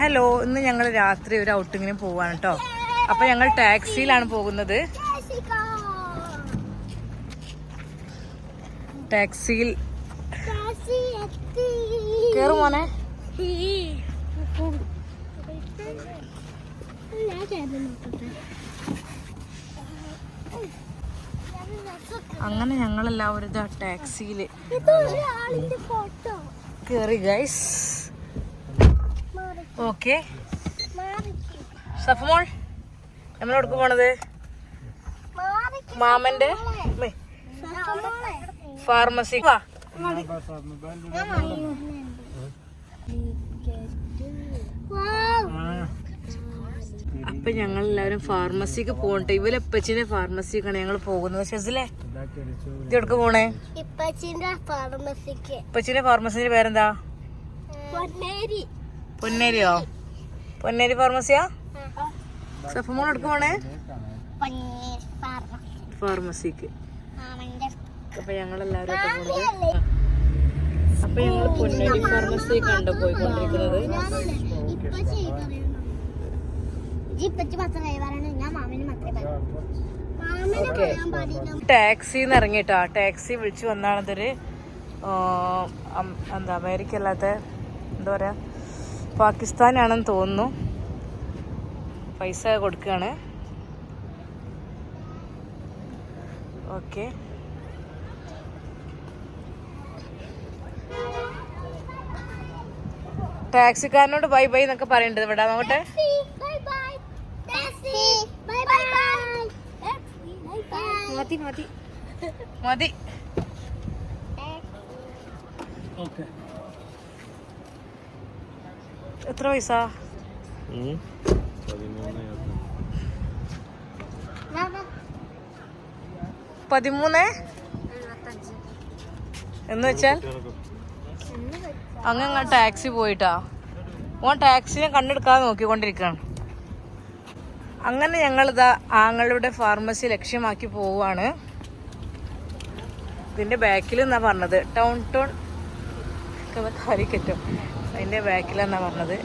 Hello ഇന്ന് ഞങ്ങൾ രാത്രി ഒരു ഔട്ടിങ്ങിന് പോവാണ് കേട്ടോ അപ്പൊ ഞങ്ങൾ ടാക്സിയിലാണ് പോകുന്നത്. ടാക്സിയിൽ. കേറുമോനെ അങ്ങനെ ഞങ്ങളെല്ലാവരും ടാക്സിയിൽ ഫോട്ടോ. കേറി ഗൈസ് ഓക്കെ സഫമോൾ നമ്മൾ എവിടേക്ക് പോണത്? മാമന്റെ ഫാർമസി വാ. അപ്പൊ ഞങ്ങൾ എല്ലാവരും ഫാർമസിക്ക് പോകട്ടെ ഇവലെപ്പച്ചിന്റെ ഫാർമസിക്കാണ് ഞങ്ങൾ പോകുന്നത്. ഷെസിലെ ഇത് പോണേ? ഇപ്പച്ചിന്റെ ഫാർമസിക്ക് ഇപ്പച്ചിന്റെ ഫാർമസിന്റെ പേരെന്താ? പൊന്നേരി പൊന്നേരിയോ? പൊന്നേരി ഫാർമസിയാ സഫമോൾ എടുക്കുവാണേ ഫാർമസിക്ക് അപ്പൊ പോണത് അപ്പൊ ഞങ്ങൾ പൊന്നേരി ഫാർമസി കണ്ടു പോയിക്കൊണ്ടിരിക്കുന്നത്. ടാക്സിന്ന് ഇറങ്ങിട്ടോ. ടാക്സി വിളിച്ചു വന്നാണതൊരു എന്താ അമേരിക്ക അല്ലാത്ത എന്താ പറയാ പാകിസ്ഥാനാണെന്ന് തോന്നുന്നു. പൈസ കൊടുക്കുകയാണ് ഓക്കെ. ടാക്സിക്കാരനോട് ബൈ ബൈ എന്നൊക്കെ പറയണ്ടത് ഇവിടെ. നോക്കട്ടെ മതി bye taxi bye bye bye bye മതി മതി. മതി. എത്ര പൈസ? പതിമൂന്ന്? എന്ന് വെച്ചാൽ? അങ്ങ് ടാക്സി പോയിട്ടാ. ഓൻ ടാക്സിനെ കണ്ടെടുക്കാതെ നോക്കിക്കൊണ്ടിരിക്കുകയാണ് അങ്ങനെ ഞങ്ങളിതാ ആങ്ങളുടെ ഫാർമസി ലക്ഷ്യമാക്കി പോവുകയാണ്. ഇതിന്റെ ബാക്കിൽ എന്നാ പറഞ്ഞത്. ടൗൺ ടൗൺ കാലിക്കറ്റോ അതിന്റെ ബാക്കിലാണെന്നാണ് പറഞ്ഞത്.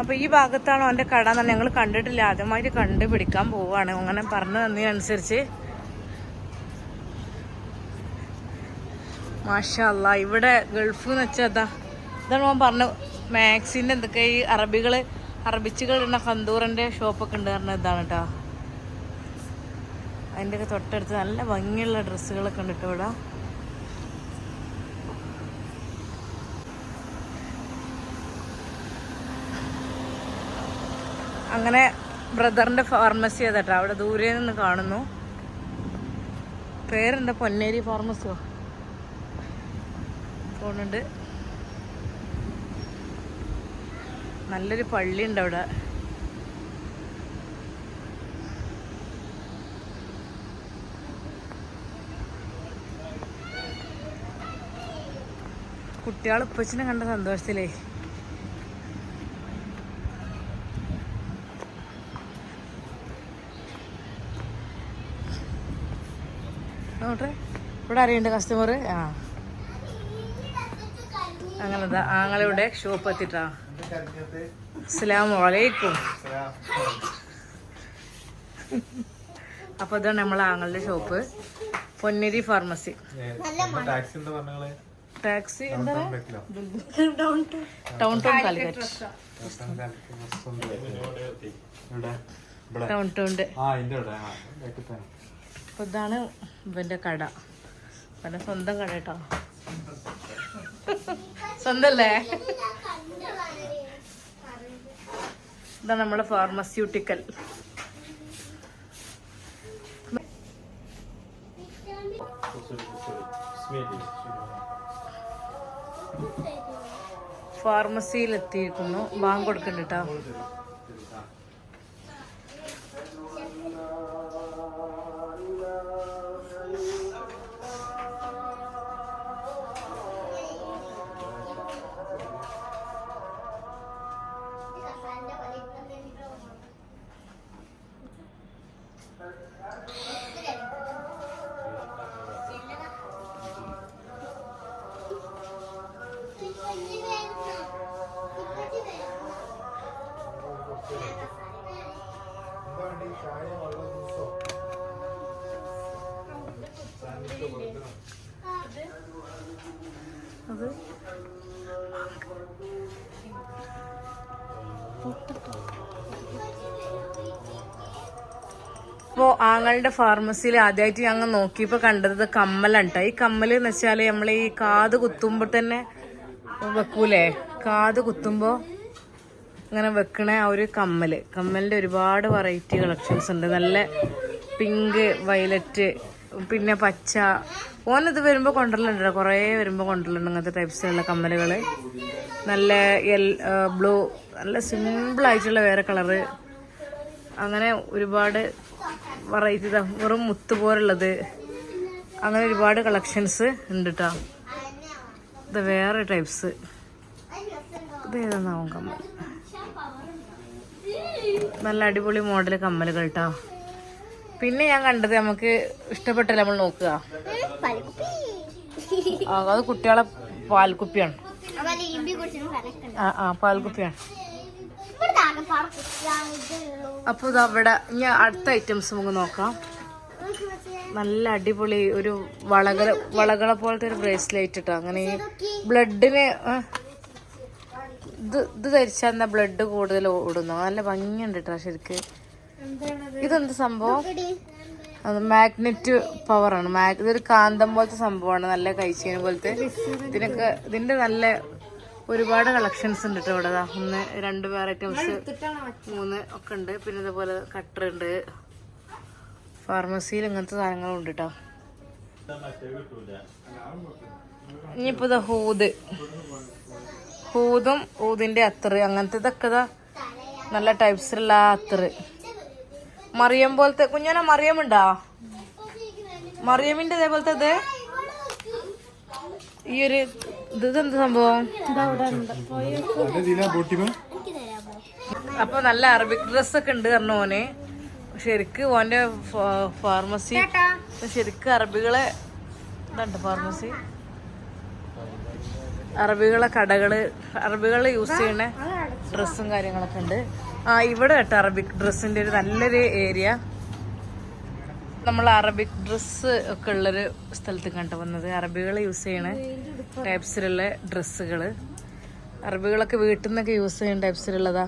അപ്പൊ ഈ ഭാഗത്താണോ അവന്റെ കട എന്നാണ് ഞങ്ങൾ കണ്ടിട്ടില്ല. ആദ്യമായിട്ട് കണ്ടുപിടിക്കാൻ പോവാണ്. അങ്ങനെ പറഞ്ഞു തന്നതിനനുസരിച്ച്. മാഷല്ല ഇവിടെ ഗൾഫ് എന്ന് വെച്ചാൽ അതാ ഇതാണ് ഞാൻ പറഞ്ഞു മാക്സിന്റെ എന്തൊക്കെ ഈ അറബികൾ അറബിച്ചുകൾ ഇടുന്ന കന്തൂറിന്റെ ഷോപ്പൊക്കെ ഉണ്ട് പറഞ്ഞ ഇതാണ് കേട്ടോ അതിന്റെ ഒക്കെ തൊട്ടടുത്ത് നല്ല ഭംഗിയുള്ള ഡ്രസ്സുകളൊക്കെ ഉണ്ട് കേട്ടോ ഇവിടെ. അങ്ങനെ ബ്രദറിന്റെ ഫാർമസി അതാട്ടോ അവിടെ ദൂരെ നിന്ന് കാണുന്നു. പേരെന്താ? പൊന്നേരി ഫാർമസിയോ പോകുന്നുണ്ട് നല്ലൊരു പള്ളി ഉണ്ട് അവിടെ. കുട്ടികൾ ഉപ്പച്ചിനെ കണ്ട സന്തോഷത്തിലേ. നോട്ടെ ഇവിടെ അറിയണ്ട കസ്റ്റമർ ആ. അങ്ങനെതാ ആങ്ങളിവിടെ ഷോപ്പ് എത്തിട്ടാ. അസ്സലാമു അലൈക്കും. അപ്പൊ ഇതാണ് നമ്മളെ ആങ്ങളുടെ ഷോപ്പ് പൊന്നേരി ഫാർമസി ടാക്സി എന്താ town town Calicut town town അപ്പൊ ഇതാണ് ഇവന്റെ കട. ഇവന്റെ സ്വന്തം കട കേട്ടോ. സ്വന്തല്ലേ? ഇതാണ് നമ്മളെ ഫാർമസ്യൂട്ടിക്കൽ ഫാർമസിയിൽ എത്തിയിരിക്കുന്നു ബാങ്ക് കൊടുക്കണ്ട കേട്ടോ. അപ്പോൾ ആങ്ങളുടെ ഫാർമസിയിൽ ആദ്യമായിട്ട് ഞങ്ങൾ നോക്കിയപ്പോൾ കണ്ടത് കമ്മലാണ് ഈ കമ്മൽ എന്ന് വെച്ചാൽ നമ്മൾ ഈ കാത് കുത്തുമ്പോൾ തന്നെ വെക്കൂലേ? കാത് കുത്തുമ്പോൾ ഇങ്ങനെ വെക്കണ ആ ഒരു കമ്മൽ. കമ്മലിന്റെ ഒരുപാട് വെറൈറ്റി കളക്ഷൻസ് ഉണ്ട്. നല്ല പിങ്ക് വയലറ്റ് പിന്നെ പച്ച. ഓനത് വരുമ്പോൾ കൊണ്ടുവരലുണ്ട്. കുറേ വരുമ്പോൾ കൊണ്ടുവരലുണ്ട് അങ്ങനത്തെ ടൈപ്സിലുള്ള കമ്മലുകൾ നല്ല യെൽ ബ്ലൂ നല്ല സിമ്പിൾ ആയിട്ടുള്ള വേറെ കളറ് അങ്ങനെ ഒരുപാട് വെറൈറ്റി വെറും മുത്ത് പോലുള്ളത്. അങ്ങനെ ഒരുപാട് കളക്ഷൻസ് ഉണ്ട് കേട്ടോ ഇത് വേറെ ടൈപ്സ് ഇത് ഏതാന്നാവും കമ്മൽ? നല്ല അടിപൊളി മോഡൽ കമ്മലുകൾ കേട്ടോ പിന്നെ ഞാൻ കണ്ടത് നമുക്ക് ഇഷ്ടപ്പെട്ടല്ല നമ്മൾ നോക്കുക. അത് കുട്ടികളെ പാൽക്കുപ്പിയാണ്. ആ ആ പാൽക്കുപ്പിയാണ്. ഇവിടുത്തെ ഇതവിടെ ഇനി അടുത്ത ഐറ്റംസ് നമുക്ക് നോക്കാം. നല്ല അടിപൊളി ഒരു വളകള വളകളെ പോലത്തെ ഒരു ബ്രേസ്ലെറ്റ് ഇട്ടോ. അങ്ങനെ ഈ ബ്ലഡിന് ഇത് ഇത് ധരിച്ചാൽ എന്താ ബ്ലഡ് കൂടുതൽ ഓടുന്നു? നല്ല ഭംഗിയുണ്ട് കേട്ടോ ശരിക്ക്. ഇതെന്ത് സംഭവം? അത് മാഗ്നറ്റ് പവറാണ്. മാഗ് ഇതൊരു കാന്തം പോലത്തെ സംഭവമാണ്. നല്ല കഴിച്ചതിന് പോലത്തെ. ഇതിനൊക്കെ ഇതിന്റെ നല്ല ഒരുപാട് കളക്ഷൻസ് ഉണ്ട് കേട്ടോ ഇവിടെ ഒന്ന് രണ്ട് വേറെ ഐറ്റംസ് മൂന്ന് ഒക്കെ ഉണ്ട്. പിന്നെ ഇതേപോലെ കട്ടർ ഉണ്ട്. ഫാർമസിയിൽ ഇങ്ങനത്തെ സാധനങ്ങളും ഉണ്ട് കേട്ടോ ഇനിയിപ്പോ ഇതാ ഹൂത് ഹൂതും ഊതിന്റെ അത്തറ്. അങ്ങനത്തെ ഇതൊക്കെ ഇതാ നല്ല ടൈപ്സിലുള്ള അത്തറ്. മറിയം പോലത്തെ കുഞ്ഞാന മറിയമുണ്ടോ മറിയമിന്റെ ഇതേപോലത്തെ ഇത്? ഈ ഒരു ഇത് ഇതെന്ത് സംഭവം അപ്പൊ നല്ല അറബിക് ഡ്രസ് ഒക്കെ ഉണ്ട് പറഞ്ഞു ഓന് ശരിക്ക് ഓന്റെ ഫാർമസി. ശരിക്ക് അറബികളെ ഇതുണ്ട് ഫാർമസി. അറബികളെ കടകൾ അറബികളെ യൂസ് ചെയ്യുന്ന ഡ്രസ്സും കാര്യങ്ങളൊക്കെ ഉണ്ട്. ആ ഇവിടെ കേട്ടോ അറബിക് ഡ്രസ്സിന്റെ ഒരു നല്ലൊരു ഏരിയ. നമ്മൾ അറബിക് ഡ്രസ്സ് ഒക്കെ ഉള്ളൊരു സ്ഥലത്ത് കണ്ടു വന്നത് അറബികൾ യൂസ് ചെയ്യണ ടൈപ്സിലുള്ള ഡ്രസ്സുകൾ അറബികളൊക്കെ വീട്ടിൽ നിന്നൊക്കെ യൂസ് ചെയ്യുന്ന ടൈപ്സിലുള്ളതാ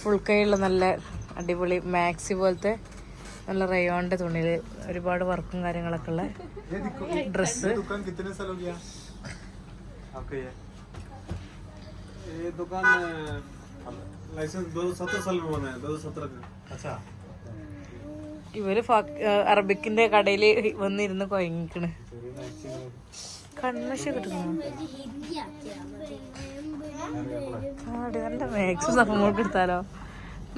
ഫുൾ കൈയുള്ള നല്ല അടിപൊളി മാക്സി പോലത്തെ നല്ല റയോണിന്റെ തുണിയിൽ ഒരുപാട് വർക്കും കാര്യങ്ങളൊക്കെ ഉള്ള ഡ്രസ്സ് दुकान कितने साल हो गया आपका ये ये दुकान लाइसेंस दो हजार सत्रह साल में बना है दो हजार सत्रह का अच्छा ഇവർ അറബിക്കിന്റെ കടയിൽ വന്നിരുന്ന് കൊയങ്ങിക്കണ്. കണ്ണശ കിട്ടുന്നു നല്ല മാക്സ് സംഭവങ്ങൾക്ക് എടുത്താലോ?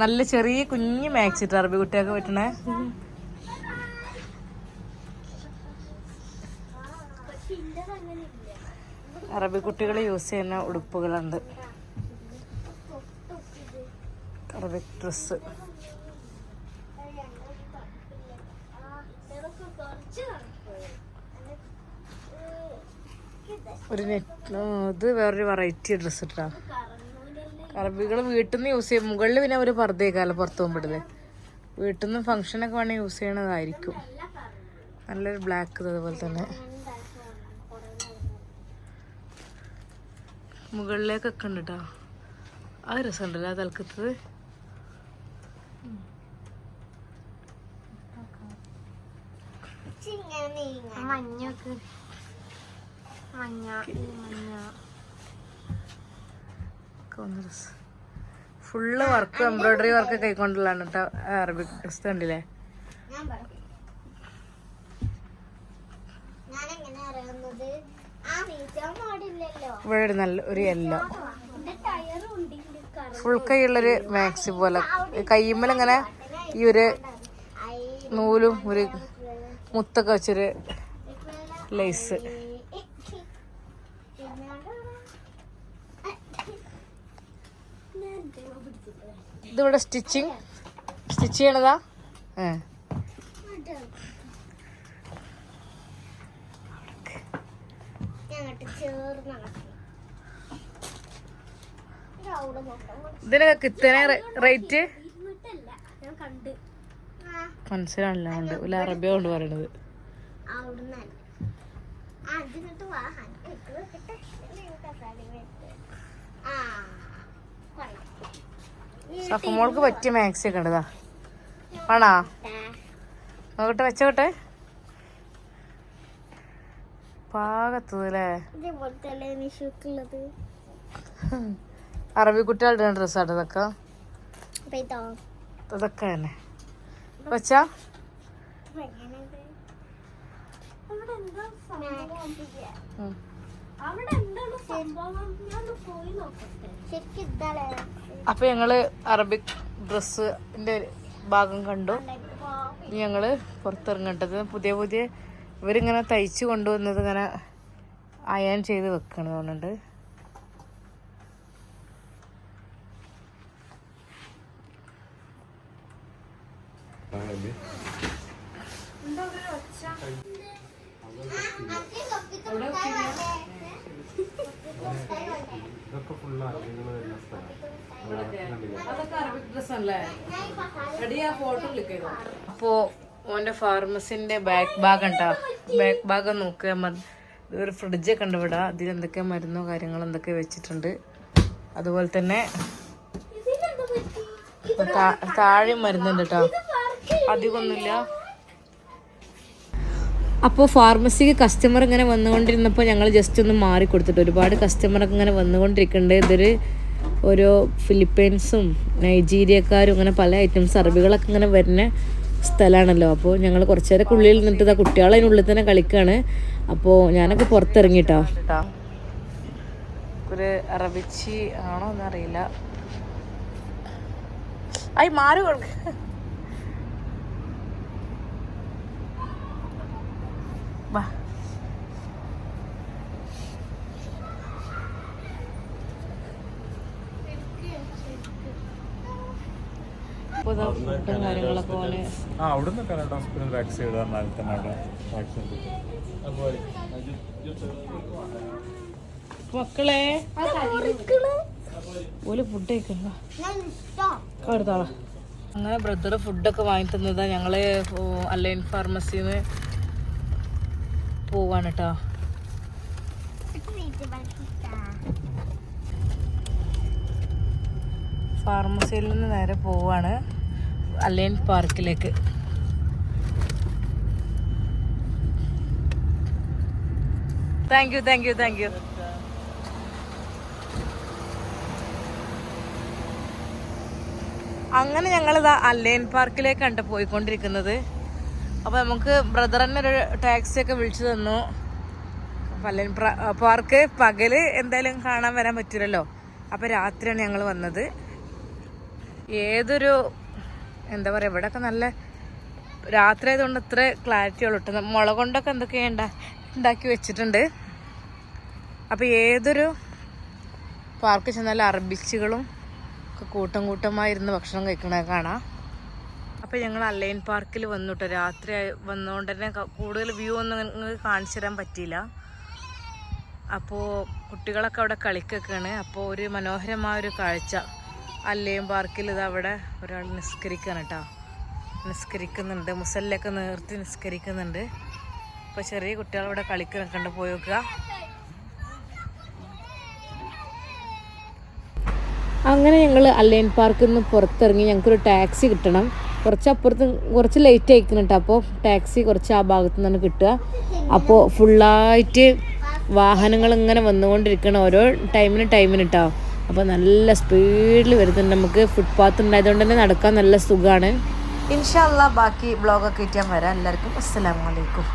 നല്ല ചെറിയ കുഞ്ഞ് മാക്സ് ഇട്ട് അറബി കുട്ടിയൊക്കെ പറ്റണേ. അറബി കുട്ടികൾ യൂസ് ചെയ്യുന്ന ഉടുപ്പുകളുണ്ട്. അറബിക് ഡ്രസ്സ് ഒരു നെറ്റ് ഇത് വേറൊരു വെറൈറ്റി ഡ്രസ്സ് ഇട്ടാ. കറബികൾ വീട്ടിൽ നിന്ന് യൂസ് ചെയ്യും മുകളിൽ പിന്നെ അവർ പർദ്ദയേക്കാലം പുറത്ത് പോകുമ്പോഴല്ലേ? വീട്ടിൽ നിന്ന് ഫംഗ്ഷനൊക്കെ വേണമെങ്കിൽ യൂസ് ചെയ്യണതായിരിക്കും. നല്ലൊരു ബ്ലാക്ക് അതുപോലെ തന്നെ. മുകളിലേക്കൊക്കെ ഉണ്ട് കേട്ടോ ആ രസമുണ്ടല്ലോ തലക്കത്തത് മഞ്ഞൊക്കെ മഞ്ഞ മഞ്ഞ ഫുള്ള് വർക്ക് എംബ്രോയിഡറി വർക്ക് കൈക്കൊണ്ടുള്ളതാണ് കേട്ടോ അറബിക് ഡ്രസ് കണ്ടില്ലേ ഞാൻ പറയാം ഞാൻ എങ്ങനെ അറിയുന്നത് ആ നീച്ചാൻ പാടില്ലല്ലോ ഇവിടെ ഒരു നല്ല ഒരു യെല്ലോ എന്റെ ടയറും ഉണ്ട് ഇതിന്റെ കറ ഫുൾ കൈയുള്ളൊരു മാക്സി പോലെ. കയ്യുമ്മൽ ഇങ്ങനെ ഈ ഒരു നൂലും ഒരു മുത്തൊക്കെ വെച്ചൊരു ലേസ് ഇതിവിടെ സ്റ്റിച്ചിങ്. സ്റ്റിച്ച് ചെയ്യണതാ? ഇതിനൊക്കെ കിത്തനെ റേറ്റ് കണ്ട്. മനസ്സിലാണല്ലോ കൊണ്ട് ഒരു അറബിയ കൊണ്ട് പറയണത്. സഫമോൾക്ക് പറ്റിയ മാക്സി ഒക്കെ ഉണ്ടതാ. ആണാ? നോക്കട്ടെ. വെച്ചോട്ടെ. പാകത്തത് അല്ലേ ഇതേപോലത്തെ അറബി കുട്ടികളുടെ ഡ്രസ്സാണ് ഇതൊക്കെ? ഇതൊക്കെ തന്നെ. വെച്ചാ? അപ്പൊ ഞങ്ങൾ അറബിക് ഡ്രസ്സിന്റെ ഭാഗം കണ്ടു. ഞങ്ങൾ പുറത്തിറങ്ങട്ടത് പുതിയ പുതിയ ഇവരിങ്ങനെ തയ്ച്ചു കൊണ്ടുവന്നത് ഇങ്ങനെ അയാൻ ചെയ്ത് വെക്കണം തോന്നുന്നുണ്ട് ഇതൊക്കെ ഫുള്ള് അറബികൾ വരുന്ന സ്ഥലം അപ്പോ ഓന്റെ ഫാർമസിന്റെ ബാക്ക് ബാഗ് ഉണ്ടാ? ബാക്ക് ബാഗ് നോക്കുക. ഒരു ഫ്രിഡ്ജൊക്കെ ഉണ്ട് ഇവിടെ. അതിൽ എന്തൊക്കെ മരുന്നോ കാര്യങ്ങളോ എന്തൊക്കെ വെച്ചിട്ടുണ്ട്. അതുപോലെ തന്നെ താ- താഴെ മരുന്നുണ്ട് കേട്ടോ അധികമൊന്നുമില്ല. അപ്പോൾ ഫാർമസിക്ക് കസ്റ്റമർ ഇങ്ങനെ വന്നുകൊണ്ടിരുന്നപ്പോൾ ഞങ്ങൾ ജസ്റ്റ് ഒന്ന് മാറി കൊടുത്തിട്ട് ഒരുപാട് കസ്റ്റമറൊക്കെ ഇങ്ങനെ വന്നുകൊണ്ടിരിക്കുന്നുണ്ട്. ഇതൊരു ഓരോ ഫിലിപ്പൈൻസും നൈജീരിയക്കാരും അങ്ങനെ പല ഐറ്റംസ് അറബികളൊക്കെ ഇങ്ങനെ വരുന്ന സ്ഥലമാണല്ലോ. അപ്പോൾ ഞങ്ങൾ കുറച്ച് നേരം ഉള്ളിൽ നിന്നിട്ട് കുട്ടികൾ അതിനുള്ളിൽ തന്നെ കളിക്കുകയാണ് അപ്പോൾ ഞാനൊക്കെ പുറത്തിറങ്ങിട്ടോ. ഒരു അറബിച്ചി ആണോ എന്നറിയില്ല. ആയി മാറി വാ. ആ അവിടെ നിന്ന് കനഡ ഹോസ്പിറ്റൽ ബാക്ക് സൈഡ് പറഞ്ഞാൽ തന്നെ അവിടെ വാക്സിൻ മക്കളെ. ഓൽ ഫുഡ് കഴിക്കണ്ട. അങ്ങനെ ബ്രദർ ഫുഡൊക്കെ വാങ്ങി തന്നതാ ഞങ്ങൾ അലൈൻ ഫാർമസിന്ന് പോവാണ് കേട്ടോ ഫാർമസിയിൽ നിന്ന് നേരെ പോവാണ്. അലയൻ പാർക്കിലേക്ക്. Thank you thank you thank you അങ്ങനെ ഞങ്ങളിതാ അല്ലൈൻ പാർക്കിലേക്കാണ് പോയിക്കൊണ്ടിരിക്കുന്നത്. അപ്പോൾ നമുക്ക് ബ്രദർ തന്നെ ഒരു ടാക്സി ഒക്കെ വിളിച്ചു തന്നു. പല്ലൻ പാർക്ക് പകൽ എന്തായാലും കാണാൻ വരാൻ പറ്റില്ലല്ലോ അപ്പോൾ രാത്രിയാണ് ഞങ്ങൾ വന്നത്. ഏതൊരു എന്താ പറയുക ഇവിടെയൊക്കെ നല്ല രാത്രി ആയതുകൊണ്ട് ഇത്ര ക്ലാരിറ്റി ഉള്ളു കേട്ടോ മുള കൊണ്ടൊക്കെ എന്തൊക്കെയാണ് ഉണ്ടാ ഉണ്ടാക്കി വെച്ചിട്ടുണ്ട്. അപ്പോൾ ഏതൊരു പാർക്ക് ചെന്നാലും അറബിച്ചുകളും ഒക്കെ കൂട്ടം കൂട്ടമായിരുന്ന് ഭക്ഷണം കഴിക്കണ കാണാം. അപ്പോൾ ഞങ്ങൾ അല്ലൈൻ പാർക്കിൽ വന്നു കേട്ടോ രാത്രി വന്നുകൊണ്ട് തന്നെ കൂടുതൽ വ്യൂ ഒന്നും നിങ്ങൾക്ക് കാണിച്ചു തരാൻ പറ്റിയില്ല. അപ്പോൾ കുട്ടികളൊക്കെ അവിടെ കളിക്കൊക്കെയാണ്. അപ്പോൾ ഒരു മനോഹരമായ ഒരു കാഴ്ച. അല്ലയും പാർക്കിൽ ഇത് അവിടെ ഒരാൾ നിസ്കരിക്കുകയാണ് കേട്ടോ നിസ്കരിക്കുന്നുണ്ട്. മുസല്ലൊക്കെ നിർത്തി നിസ്കരിക്കുന്നുണ്ട്. അപ്പോൾ ചെറിയ കുട്ടികൾ ഇവിടെ കളിക്കുന്നൊക്കെ ഉണ്ട് പോയി നോക്കുക. അങ്ങനെ ഞങ്ങൾ അല്ലൈൻ പാർക്കിൽ നിന്ന് പുറത്തിറങ്ങി. ഞങ്ങൾക്കൊരു ടാക്സി കിട്ടണം. കുറച്ച് അപ്പുറത്ത് കുറച്ച് ലേറ്റ് ആയിക്കുന്നുണ്ട് അപ്പോൾ ടാക്സി കുറച്ച് ആ ഭാഗത്തു നിന്നാണ് കിട്ടുക. അപ്പോൾ ഫുള്ളായിട്ട് വാഹനങ്ങൾ ഇങ്ങനെ വന്നുകൊണ്ടിരിക്കണം. ഓരോ ടൈമിന് ടൈമിന് കേട്ടോ അപ്പോൾ നല്ല സ്പീഡിൽ വരുന്നുണ്ട്. നമുക്ക് ഫുട്പാത്ത് ഉണ്ടായതുകൊണ്ട് തന്നെ നടക്കാൻ നല്ല സുഖമാണ് ഇൻഷാല്ല ബാക്കി ബ്ലോഗൊക്കെ ഇറ്റാൻ വരാം. എല്ലാവർക്കും അസ്സലാമലൈക്കും